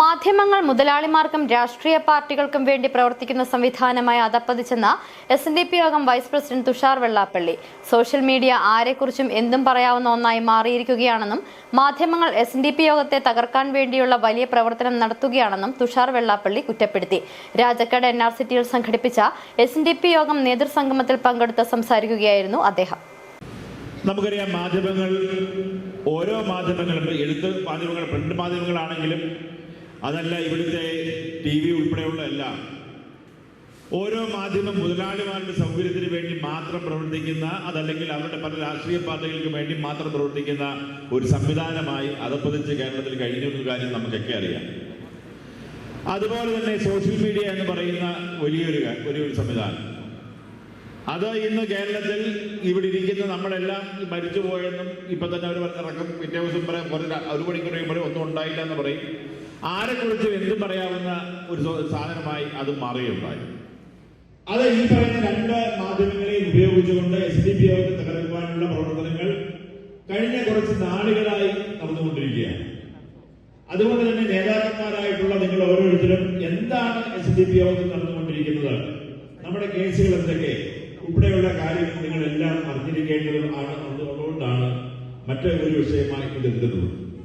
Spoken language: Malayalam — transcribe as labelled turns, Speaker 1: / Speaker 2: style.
Speaker 1: മാധ്യമങ്ങൾ മുതലാളിമാർക്കും രാഷ്ട്രീയ പാർട്ടികൾക്കും വേണ്ടി പ്രവർത്തിക്കുന്ന സംവിധാനമായി അതപ്പതിച്ചെന്ന S N D P Yogam vice president Thushar Vellappally. Social media ആരെക്കുറിച്ചും എന്തും പറയാവുന്ന ഒന്നായി മാറിയിരിക്കുകയാണെന്നും മാധ്യമങ്ങൾ എസ് എൻ ഡി പി യോഗത്തെ തകർക്കാൻ വേണ്ടിയുള്ള വലിയ പ്രവർത്തനം നടത്തുകയാണെന്നും തുഷാർ വെള്ളാപ്പള്ളി കുറ്റപ്പെടുത്തി. രാജക്കാട് എൻ ആർ സിറ്റിയിൽ സംഘടിപ്പിച്ച എസ് എൻ ഡി പി യോഗം നേതൃസംഗമത്തിൽ പങ്കെടുത്ത് സംസാരിക്കുകയായിരുന്നു അദ്ദേഹം.
Speaker 2: നമുക്കറിയാം മാധ്യമങ്ങൾ ഓരോ മാധ്യമങ്ങളും എഴുത്ത് മാധ്യമങ്ങൾ പ്രിന്റ് മാധ്യമങ്ങളാണെങ്കിലും അതല്ല ഇവിടുത്തെ ടി വി ഉൾപ്പെടെയുള്ള എല്ലാം ഓരോ മാധ്യമം മുതലാളിമാരുടെ സൗകര്യത്തിന് വേണ്ടി മാത്രം പ്രവർത്തിക്കുന്ന അതല്ലെങ്കിൽ അവരുടെ പല രാഷ്ട്രീയ പാർട്ടികൾക്ക് വേണ്ടി മാത്രം പ്രവർത്തിക്കുന്ന ഒരു സംവിധാനമായി അതപ്പതിച്ച് കേരളത്തിൽ കഴിഞ്ഞൊരു കാര്യം നമുക്കൊക്കെ അറിയാം. അതുപോലെ തന്നെ സോഷ്യൽ മീഡിയ എന്ന് പറയുന്ന വലിയൊരു വലിയൊരു സംവിധാനം. അത് ഇന്ന് കേരളത്തിൽ ഇവിടെ ഇരിക്കുന്ന നമ്മളെല്ലാം മരിച്ചുപോയെന്നും ഇപ്പൊ തന്നെ അവർ ഇറക്കം പിറ്റേ ദിവസം പറയാം ഒരു മണിക്കൂർ കഴിയുമ്പോൾ ഒന്നും ഉണ്ടായില്ല എന്ന് പറയും. ആരെക്കുറിച്ചും എന്തും പറയാവുന്ന ഒരു സാധനമായി അത് മാറുകയുണ്ടായി. അത് ഈ പറയുന്ന രണ്ട് മാധ്യമങ്ങളെയും ഉപയോഗിച്ചുകൊണ്ട് എസ് ഡി പി അവർക്ക് തകർക്കുവാനുള്ള പ്രവർത്തനങ്ങൾ കഴിഞ്ഞ കുറച്ച് നാളുകളായി നടന്നുകൊണ്ടിരിക്കുകയാണ്. അതുകൊണ്ട് തന്നെ നേതാക്കന്മാരായിട്ടുള്ള നിങ്ങൾ ഓരോരുത്തരും എന്താണ് എസ് ഡി പി യോഗത്തിൽ നടന്നുകൊണ്ടിരിക്കുന്നത്? നമ്മുടെ കേസുകൾ എന്തൊക്കെ? ഉൾപ്പെടെയുള്ള കാര്യങ്ങൾ നിങ്ങൾ എല്ലാം അറിഞ്ഞിരിക്കേണ്ടതും ആണ് അതുകൊണ്ടാണ് മറ്റൊരു വിഷയമായി ഇത് എടുക്കുന്നത്.